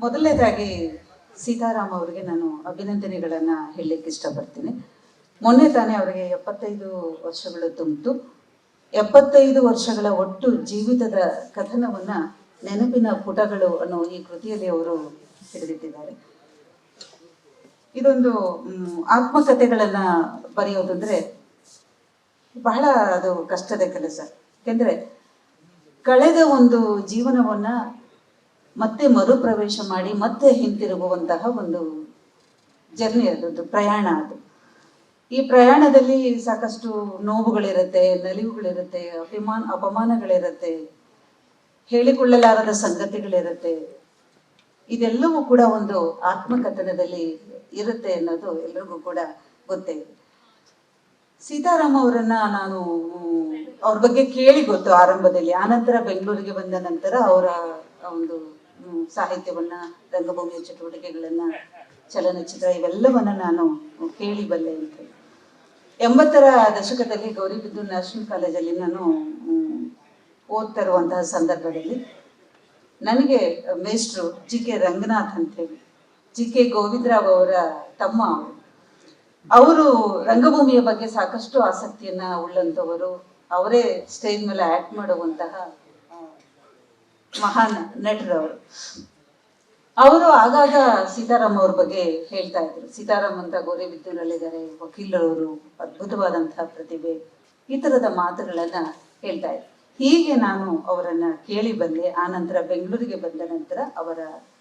ಮೊದಲನೇದಾಗಿ ಸೀತಾರಾಮ್ ಅವರಿಗೆ ನಾನು ಅಭಿನಂದನೆಗಳನ್ನು ಹೇಳಲಿಕ್ಕೆ ಇಷ್ಟಪಡ್ತೀನಿ. ಮೊನ್ನೆ ತಾನೇ ಅವರಿಗೆ ಎಪ್ಪತ್ತೈದು ವರ್ಷಗಳು ತುಂಬಿತು. ಎಪ್ಪತ್ತೈದು ವರ್ಷಗಳ ಒಟ್ಟು ಜೀವಿತದ ಕಥನವನ್ನು ನೆನಪಿನ ಪುಟಗಳು ಅನ್ನೋ ಈ ಕೃತಿಯಲ್ಲಿ ಅವರು ಹಿಡಿದಿಟ್ಟಿದ್ದಾರೆ. ಇದೊಂದು ಆತ್ಮಕಥೆಗಳನ್ನು ಬರೆಯೋದಂದ್ರೆ ಬಹಳ ಅದು ಕಷ್ಟದ ಕೆಲಸ. ಯಾಕೆಂದ್ರೆ ಕಳೆದ ಒಂದು ಜೀವನವನ್ನ ಮತ್ತೆ ಮರುಪ್ರವೇಶ ಮಾಡಿ ಮತ್ತೆ ಹಿಂತಿರುಗುವಂತಹ ಒಂದು ಜರ್ನಿ ಅದು ಪ್ರಯಾಣ ಅದು. ಈ ಪ್ರಯಾಣದಲ್ಲಿ ಸಾಕಷ್ಟು ನೋವುಗಳಿರುತ್ತೆ, ನಲಿವುಗಳಿರುತ್ತೆ, ಅಭಿಮಾನ, ಅಪಮಾನಗಳಿರುತ್ತೆ, ಹೇಳಿಕೊಳ್ಳಲಾರದ ಸಂಗತಿಗಳಿರುತ್ತೆ. ಇದೆಲ್ಲವೂ ಕೂಡ ಒಂದು ಆತ್ಮಕಥನದಲ್ಲಿ ಇರುತ್ತೆ ಅನ್ನೋದು ಎಲ್ರಿಗೂ ಕೂಡ ಗೊತ್ತೇ. ಸೀತಾರಾಮ್ ಅವರನ್ನ ನಾನು, ಅವ್ರ ಬಗ್ಗೆ ಕೇಳಿ ಗೊತ್ತು ಆರಂಭದಲ್ಲಿ. ಆನಂತರ ಬೆಂಗಳೂರಿಗೆ ಬಂದ ನಂತರ ಅವರ ಒಂದು ಸಾಹಿತ್ಯವನ್ನ, ರಂಗಭೂಮಿಯ ಚಟುವಟಿಕೆಗಳನ್ನ, ಚಲನಚಿತ್ರ ಇವೆಲ್ಲವನ್ನ ನಾನು ಕೇಳಿ ಬಲ್ಲೆ ಅಂತ. ಎಂಬತ್ತರ ದಶಕದಲ್ಲಿ ಗೌರಿಬಿದ್ದು ನ್ಯಾಷನಲ್ ಕಾಲೇಜಲ್ಲಿ ನಾನು ಓದ್ತಿರುವಂತಹ ಸಂದರ್ಭದಲ್ಲಿ ನನಗೆ ಮೇಷ್ಟ್ರು ಜಿ ಕೆ ರಂಗನಾಥ್ ಅಂತ ಹೇಳಿ, ಜಿ ಕೆ ಗೋವಿಂದರಾವ್ ಅವರ ತಮ್ಮ ಅವರು ಅವರು ರಂಗಭೂಮಿಯ ಬಗ್ಗೆ ಸಾಕಷ್ಟು ಆಸಕ್ತಿಯನ್ನ ಉಳ್ಳಂತವರು ಅವರೇ ಸ್ಟೇಜ್ ಮೇಲೆ ಆಕ್ಟ್ ಮಾಡುವಂತಹ ಮಹಾನ್ ನಟರವರು. ಅವರು ಆಗಾಗ ಸೀತಾರಾಮ್ ಅವ್ರ ಬಗ್ಗೆ ಹೇಳ್ತಾ ಇದ್ರು. ಸೀತಾರಾಮ್ ಅಂತ ಗೋರೆಬಿದ್ದೂರಲ್ಲಿದ್ದಾರೆ ವಕೀಲರವರು, ಅದ್ಭುತವಾದಂತಹ ಪ್ರತಿಭೆ, ಈ ತರದ ಮಾತುಗಳನ್ನ ಹೇಳ್ತಾ ಇದ್ರು. ಹೀಗೆ ನಾನು ಅವರನ್ನ ಕೇಳಿ ಬಂದೆ. ಆ ನಂತರ ಬೆಂಗಳೂರಿಗೆ ಬಂದ ನಂತರ ಅವರ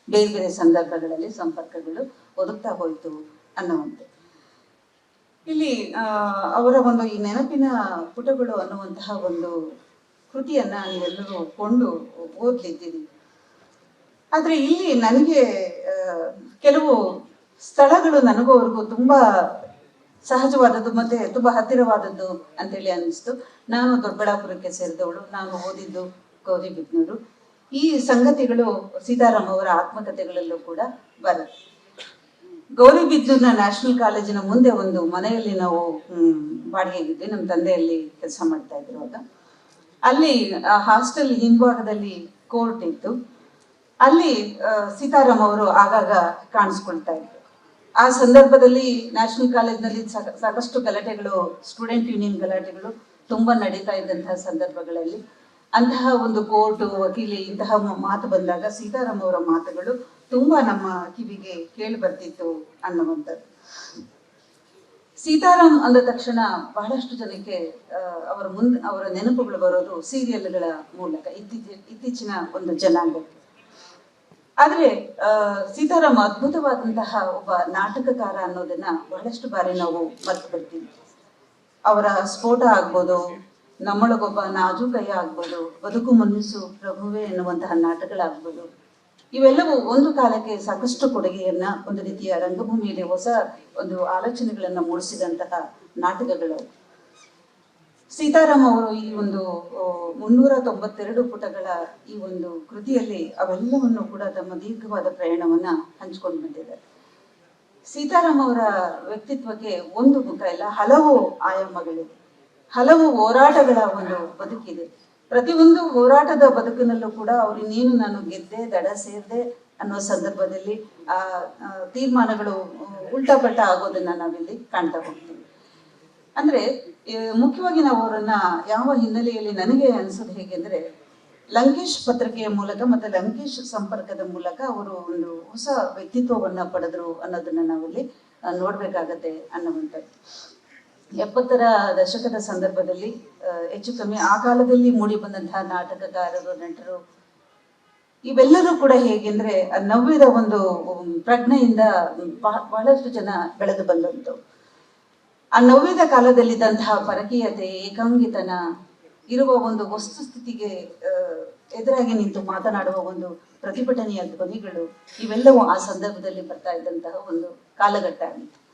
ಬೇರೆ ಬೇರೆ ಸಂದರ್ಭಗಳಲ್ಲಿ ಸಂಪರ್ಕಗಳು ಒದಗ್ತಾ ಹೋಯಿತು ಅನ್ನುವಂತೆ ಇಲ್ಲಿ ಅವರ ಒಂದು ಈ ನೆನಪಿನ ಪುಟಗಳು ಅನ್ನುವಂತಹ ಒಂದು ಕೃತಿಯನ್ನ ನೀವೆಲ್ಲರೂ ಕೊಂಡು ಓದ್ಲಿದ್ದೀರಿ ಆದ್ರೆ ಇಲ್ಲಿ ನನಗೆ ಕೆಲವು ಸ್ಥಳಗಳು ನನಗೂ ಅವ್ರಿಗೂ ತುಂಬಾ ಸಹಜವಾದದ್ದು ಮತ್ತೆ ತುಂಬಾ ಹತ್ತಿರವಾದದ್ದು ಅಂತೇಳಿ ಅನ್ನಿಸ್ತು. ನಾನು ದೊಡ್ಡಬಳ್ಳಾಪುರಕ್ಕೆ ಸೇರಿದವಳು, ನಾನು ಓದಿದ್ದು ಗೌರಿಬಿದ್ನೂರು ಈ ಸಂಗತಿಗಳು ಸೀತಾರಾಮ್ ಅವರ ಆತ್ಮಕಥೆಗಳಲ್ಲೂ ಕೂಡ ಬರುತ್ತೆ. ಗೌರಿಬಿದ್ನೂರಿನ ನ್ಯಾಷನಲ್ ಕಾಲೇಜಿನ ಮುಂದೆ ಒಂದು ಮನೆಯಲ್ಲಿ ನಾವು ಬಾಡಿಗೆಗಿದ್ವಿ ನಮ್ಮ ತಂದೆಯಲ್ಲಿ ಕೆಲಸ ಮಾಡ್ತಾ ಇದ್ರು ಅಲ್ಲಿ ಹಾಸ್ಟೆಲ್ ಹಿಂಭಾಗದಲ್ಲಿ ಕೋರ್ಟ್ ಇತ್ತು. ಅಲ್ಲಿ ಸೀತಾರಾಮ್ ಅವರು ಆಗಾಗ ಕಾಣಿಸ್ಕೊಳ್ತಾ ಇದ್ರು. ಆ ಸಂದರ್ಭದಲ್ಲಿ ನ್ಯಾಷನಲ್ ಕಾಲೇಜ್ನಲ್ಲಿ ಸಾಕ- ಸಾಕಷ್ಟು ಗಲಾಟೆಗಳು, ಸ್ಟೂಡೆಂಟ್ ಯೂನಿಯನ್ ಗಲಾಟೆಗಳು ತುಂಬಾ ನಡೀತಾ ಇದ್ದಂತಹ ಸಂದರ್ಭಗಳಲ್ಲಿ ಅಂತಹ ಒಂದು ಕೋರ್ಟ್ ವಕೀಲಿ ಇಂತಹ ಮಾತು ಬಂದಾಗ ಸೀತಾರಾಮ್ ಅವರ ಮಾತುಗಳು ತುಂಬಾ ನಮ್ಮ ಕಿವಿಗೆ ಕೇಳಿ ಬರ್ತಿತ್ತು ಅನ್ನುವಂಥದ್ದು. ಸೀತಾರಾಮ್ ಅಂದ ತಕ್ಷಣ ಬಹಳಷ್ಟು ಜನಕ್ಕೆ ಅವರ ಮುಂದೆ, ಅವರ ನೆನಪುಗಳು ಬರೋದು ಸೀರಿಯಲ್ಗಳ ಮೂಲಕ, ಇತ್ತೀಚೆ, ಇತ್ತೀಚಿನ ಒಂದು ಜನಾಂಗಕ್ಕೆ. ಆದ್ರೆ ಅಹ್ ಸೀತಾರಾಮ್ ಅದ್ಭುತವಾದಂತಹ ಒಬ್ಬ ನಾಟಕಕಾರ ಅನ್ನೋದನ್ನ ಬಹಳಷ್ಟು ಬಾರಿ ನಾವು ಮರ್ತು ಬಿಡ್ತೀವಿ. ಅವರ ಸ್ಫೋಟ ಆಗ್ಬೋದು, ನಮ್ಮೊಳಗೊಬ್ಬ ನಾಜೂಕಯ್ಯ ಆಗ್ಬೋದು, ಬದುಕು ಮನಸ್ಸು ಪ್ರಭುವೆ ಎನ್ನುವಂತಹ ನಾಟಕಗಳಾಗ್ಬೋದು ಇವೆಲ್ಲವೂ ಒಂದು ಕಾಲಕ್ಕೆ ಸಾಕಷ್ಟು ಕೊಡುಗೆಯನ್ನ ಒಂದು ರೀತಿಯ ರಂಗಭೂಮಿಯಲ್ಲಿ ಹೊಸ ಒಂದು ಆಲೋಚನೆಗಳನ್ನ ಮೂಡಿಸಿದಂತಹ ನಾಟಕಗಳು. ಸೀತಾರಾಮ್ ಅವರು ಈ ಒಂದು ಮುನ್ನೂರ ತೊಂಬತ್ತೆರಡು ಪುಟಗಳ ಈ ಒಂದು ಕೃತಿಯಲ್ಲಿ ಅವೆಲ್ಲವನ್ನು ಕೂಡ ತಮ್ಮ ದೀರ್ಘವಾದ ಪ್ರಯಾಣವನ್ನ ಹಂಚ್ಕೊಂಡು ಬಂದಿದ್ದಾರೆ. ಸೀತಾರಾಮ್ ಅವರ ವ್ಯಕ್ತಿತ್ವಕ್ಕೆ ಒಂದು ಮುಖ ಇಲ್ಲ, ಹಲವು ಆಯಾಮಗಳಿವೆ. ಹಲವು ಹೋರಾಟಗಳ ಒಂದು ಬದುಕಿದೆ. ಪ್ರತಿಯೊಂದು ಹೋರಾಟದ ಬದುಕಿನಲ್ಲೂ ಕೂಡ ಅವರು ನೀನು ನಾನು ಗೆದ್ದೆ, ದಡ ಸೇರಿದೆ ಅನ್ನೋ ಸಂದರ್ಭದಲ್ಲಿ ಆ ತೀರ್ಮಾನಗಳು ಉಲ್ಟಾಪಟ್ಟ ಆಗೋದನ್ನ ನಾವಿಲ್ಲಿ ಕಾಣ್ತಾ ಹೋಗ್ತೀವಿ. ಅಂದ್ರೆ ಮುಖ್ಯವಾಗಿ ನಾವು ಅವರನ್ನ ಯಾವ ಹಿನ್ನೆಲೆಯಲ್ಲಿ ನನಗೆ ಅನ್ಸೋದು ಹೇಗೆ ಅಂದ್ರೆ, ಲಂಕೇಶ್ ಪತ್ರಿಕೆಯ ಮೂಲಕ ಮತ್ತೆ ಲಂಕೇಶ್ ಸಂಪರ್ಕದ ಮೂಲಕ ಅವರು ಒಂದು ಹೊಸ ವ್ಯಕ್ತಿತ್ವವನ್ನ ಪಡೆದ್ರು ಅನ್ನೋದನ್ನ ನಾವಿಲ್ಲಿ ನೋಡ್ಬೇಕಾಗತ್ತೆ ಅನ್ನುವಂಥದ್ದು. ಎಪ್ಪತ್ತರ ದಶಕದ ಸಂದರ್ಭದಲ್ಲಿ ಹೆಚ್ಚು ಕಮ್ಮಿ ಆ ಕಾಲದಲ್ಲಿ ಮೂಡಿ ಬಂದಂತಹ ನಾಟಕಕಾರರು, ನಟರು, ಇವೆಲ್ಲರೂ ಕೂಡ ಹೇಗೆಂದ್ರೆ ನವ್ಯದ ಒಂದು ಪ್ರಜ್ಞೆಯಿಂದ ಬಹ- ಬಹಳಷ್ಟು ಜನ ಬೆಳೆದು ಬಂದಂತು ಆ ನವ್ಯದ ಕಾಲದಲ್ಲಿದ್ದಂತಹ ಪರಕೀಯತೆ, ಏಕಾಂಗಿತನ ಇರುವ ಒಂದು ವಸ್ತುಸ್ಥಿತಿಗೆ ಎದುರಾಗಿ ನಿಂತು ಮಾತನಾಡುವ ಒಂದು ಪ್ರತಿಭಟನೆಯ ಧ್ವನಿಗಳು ಇವೆಲ್ಲವೂ ಆ ಸಂದರ್ಭದಲ್ಲಿ ಬರ್ತಾ ಇದ್ದಂತಹ ಒಂದು ಕಾಲಘಟ್ಟ ಆಗಿತ್ತು.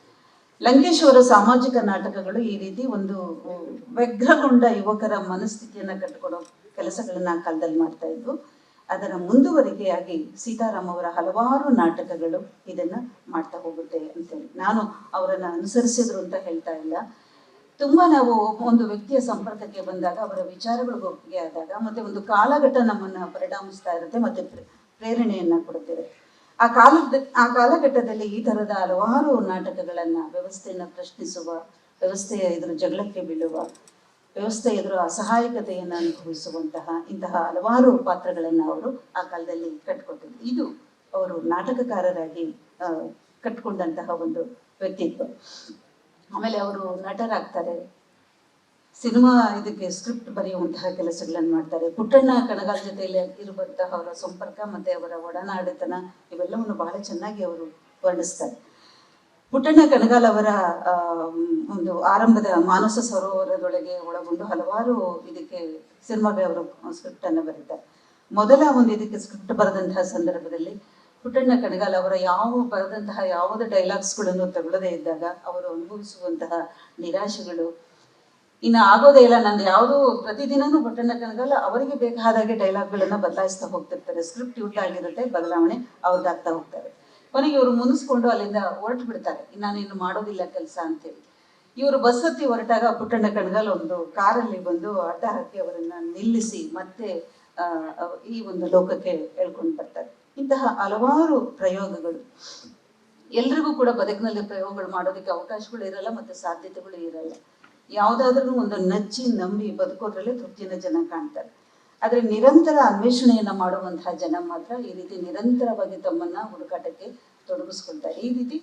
ಲಂಕೇಶ್ ಅವರ ಸಾಮಾಜಿಕ ನಾಟಕಗಳು ಈ ರೀತಿ ಒಂದು ವ್ಯಗ್ರಗೊಂಡ ಯುವಕರ ಮನಸ್ಥಿತಿಯನ್ನ ಕಟ್ಟಿಕೊಡೋ ಕೆಲಸಗಳನ್ನ ಆ ಕಾಲದಲ್ಲಿ ಮಾಡ್ತಾ ಇದ್ವು ಅದರ ಮುಂದುವರಿಕೆಯಾಗಿ ಸೀತಾರಾಮ್ ಅವರ ಹಲವಾರು ನಾಟಕಗಳು ಇದನ್ನ ಮಾಡ್ತಾ ಹೋಗುತ್ತೆ ಅಂತೇಳಿ. ನಾನು ಅವರನ್ನ ಅನುಸರಿಸಿದ್ರು ಅಂತ ಹೇಳ್ತಾ ಇಲ್ಲ. ತುಂಬಾ ನಾವು ಒಂದು ವ್ಯಕ್ತಿಯ ಸಂಪರ್ಕಕ್ಕೆ ಬಂದಾಗ, ಅವರ ವಿಚಾರಗಳು ಒಪ್ಪಿಗೆ ಆದಾಗ, ಮತ್ತೆ ಒಂದು ಕಾಲಘಟ್ಟ ನಮ್ಮನ್ನ ಪರಿಣಾಮಿಸ್ತಾ ಇರುತ್ತೆ, ಮತ್ತೆ ಪ್ರೆ- ಪ್ರೇರಣೆಯನ್ನ ಕೊಡುತ್ತಿದೆ ಆ ಕಾಲದ ಆ ಕಾಲಘಟ್ಟದಲ್ಲಿ ಈ ತರದ ಹಲವಾರು ನಾಟಕಗಳನ್ನ ವ್ಯವಸ್ಥೆಯನ್ನ ಪ್ರಶ್ನಿಸುವ, ವ್ಯವಸ್ಥೆಯ ಎದುರು ಜಗಳಕ್ಕೆ ಬೀಳುವ, ವ್ಯವಸ್ಥೆ ಎದುರು ಅಸಹಾಯಕತೆಯನ್ನು ಅನುಭವಿಸುವಂತಹ ಇಂತಹ ಹಲವಾರು ಪಾತ್ರಗಳನ್ನ ಅವರು ಆ ಕಾಲದಲ್ಲಿ ಕಟ್ಕೊಟ್ಟಿದ್ರು. ಇದು ಅವರು ನಾಟಕಕಾರರಾಗಿ ಕಟ್ಕೊಂಡಂತಹ ಒಂದು ವ್ಯಕ್ತಿತ್ವ. ಆಮೇಲೆ ಅವರು ನಟರಾಗ್ತಾರೆ. ಸಿನಿಮಾ ಇದಕ್ಕೆ ಸ್ಕ್ರಿಪ್ಟ್ ಬರೆಯುವಂತಹ ಕೆಲಸಗಳನ್ನು ಮಾಡ್ತಾರೆ. ಪುಟ್ಟಣ್ಣ ಕಣಗಾಲ್ ಜೊತೆಯಲ್ಲಿ ಇರುವಂತಹ ಅವರ ಸಂಪರ್ಕ ಮತ್ತೆ ಅವರ ಒಡನಾಡಿತನ ಇವೆಲ್ಲವನ್ನು ಬಹಳ ಚೆನ್ನಾಗಿ ಅವರು ವರ್ಣಿಸ್ತಾರೆ. ಪುಟ್ಟಣ್ಣ ಕಣಗಾಲ್ ಅವರ ಒಂದು ಆರಂಭದ ಮಾನಸ ಸರೋವರದೊಳಗೆ ಒಳಗೊಂಡು ಹಲವಾರು ಇದಕ್ಕೆ ಸಿನಿಮಾಗೆ ಅವರು ಸ್ಕ್ರಿಪ್ಟ್ ಅನ್ನು ಬರೀತಾರೆ. ಮೊದಲ ಒಂದು ಇದಕ್ಕೆ ಸ್ಕ್ರಿಪ್ಟ್ ಬರೆದಂತಹ ಸಂದರ್ಭದಲ್ಲಿ ಪುಟ್ಟಣ್ಣ ಕಣಗಾಲ್ ಅವರ ಯಾವ ಬರೆದಂತಹ ಯಾವುದೇ ಡೈಲಾಗ್ಸ್ಗಳನ್ನು ತಗೊಳ್ಳದೇ ಇದ್ದಾಗ ಅವರು ಅನುಭವಿಸುವಂತಹ ನಿರಾಶೆಗಳು ಇನ್ನು ಆಗೋದೇ ಇಲ್ಲ. ನಂದು ಯಾವುದು ಪ್ರತಿದಿನನೂ ಪುಟ್ಟಣ್ಣ ಕನಗಲ್ಲ ಅವರಿಗೆ ಬೇಕಾದಾಗೆ ಡೈಲಾಗ್ಗಳನ್ನ ಬದಲಾಯಿಸ್ತಾ ಹೋಗ್ತಿರ್ತಾರೆ. ಸ್ಕ್ರಿಪ್ಟ್ ಆಗಿರುತ್ತೆ, ಬದಲಾವಣೆ ಅವ್ರದ್ದಾಗ್ತಾ ಹೋಗ್ತಾರೆ ಕೊನೆಗೆ ಇವರು ಮುನಿಸ್ಕೊಂಡು ಅಲ್ಲಿಂದ ಹೊರಟು ಬಿಡ್ತಾರೆ ನಾನೇನು ಮಾಡೋದಿಲ್ಲ ಕೆಲಸ ಅಂತೇಳಿ. ಇವರು ಬಸ್ ಹತ್ತಿ ಹೊರಟಾಗ ಪುಟ್ಟಣ್ಣ ಕಣಗಲ್ ಒಂದು ಕಾರಲ್ಲಿ ಬಂದು ಅಡ್ಡ ಹಾಕಿ ಅವರನ್ನ ನಿಲ್ಲಿಸಿ ಮತ್ತೆ ಈ ಒಂದು ಲೋಕಕ್ಕೆ ಹೇಳ್ಕೊಂಡು ಬರ್ತಾರೆ. ಇಂತಹ ಹಲವಾರು ಪ್ರಯೋಗಗಳು. ಎಲ್ರಿಗೂ ಕೂಡ ಬದುಕಿನಲ್ಲಿ ಪ್ರಯೋಗಗಳು ಮಾಡೋದಕ್ಕೆ ಅವಕಾಶಗಳು ಇರಲ್ಲ ಮತ್ತೆ ಸಾಧ್ಯತೆಗಳು ಇರಲ್ಲ. ಯಾವುದಾದ್ರೂ ಒಂದು ನಚ್ಚಿ ನಂಬಿ ಬದುಕೋದ್ರಲ್ಲೇ ತೃಪ್ತಿನ ಜನ ಕಾಣ್ತಾರೆ. ಆದರೆ ನಿರಂತರ ಅನ್ವೇಷಣೆಯನ್ನ ಮಾಡುವಂತಹ ಜನ ಮಾತ್ರ ಈ ರೀತಿ ನಿರಂತರವಾಗಿ ತಮ್ಮನ್ನ ಹುಡುಕಾಟಕ್ಕೆ ತೊಡಗಿಸ್ಕೊಳ್ತಾರೆ. ಈ ರೀತಿ